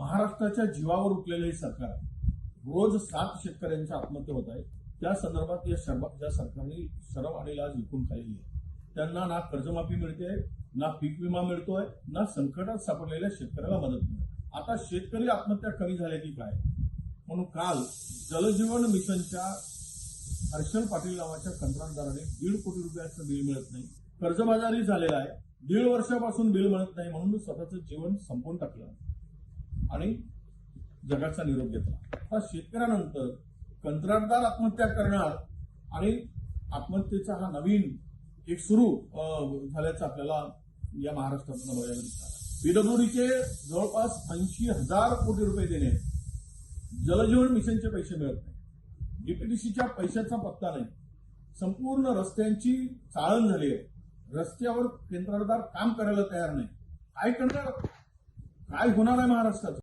महाराष्ट्राच्या जीवावर उठलेलं हे सरकार रोज सात शेतकऱ्यांच्या आत्महत्या होत आहेत त्या संदर्भात या शर्मा या सरकारने शरम आणि आज विकून खाल्लेली आहे. त्यांना ना कर्जमाफी मिळते ना पीक विमा मिळतोय ना संकटात सापडलेल्या शेतकऱ्याला मदत मिळते. आता शेतकरी आत्महत्या कमी झाल्या की काय? म्हणून काल जलजीवन मिशनच्या हर्षल पाटील नावाच्या कंत्राटदाराने दीड कोटी रुपयाचं बिल मिळत नाही. कर्जबाजारी झालेला आहे. दीड वर्षापासून बिल मिळत नाही म्हणून स्वतःचं जीवन संपवून टाकलं. आणि जगाचा निरोप घेतला. हा शेतकऱ्यानंतर कंत्राटदार आत्महत्या करणार आणि आत्महत्येचा हा नवीन एक सुरू झाल्याचं आपल्याला या महाराष्ट्रातून बघायला दिसणार पीडब्ल्यूडीचे जवळपास ऐंशी हजार कोटी रुपये देणे जलजीवन मिशनचे पैसे मिळत नाही. डीपीडीसीच्या पैशाचा पत्ता नाही. संपूर्ण रस्त्यांची चाळण झाली आहे. रस्त्यावर केंद्रदार काम करायला तयार नाही. काय करणार? काय होणार आहे महाराष्ट्राचं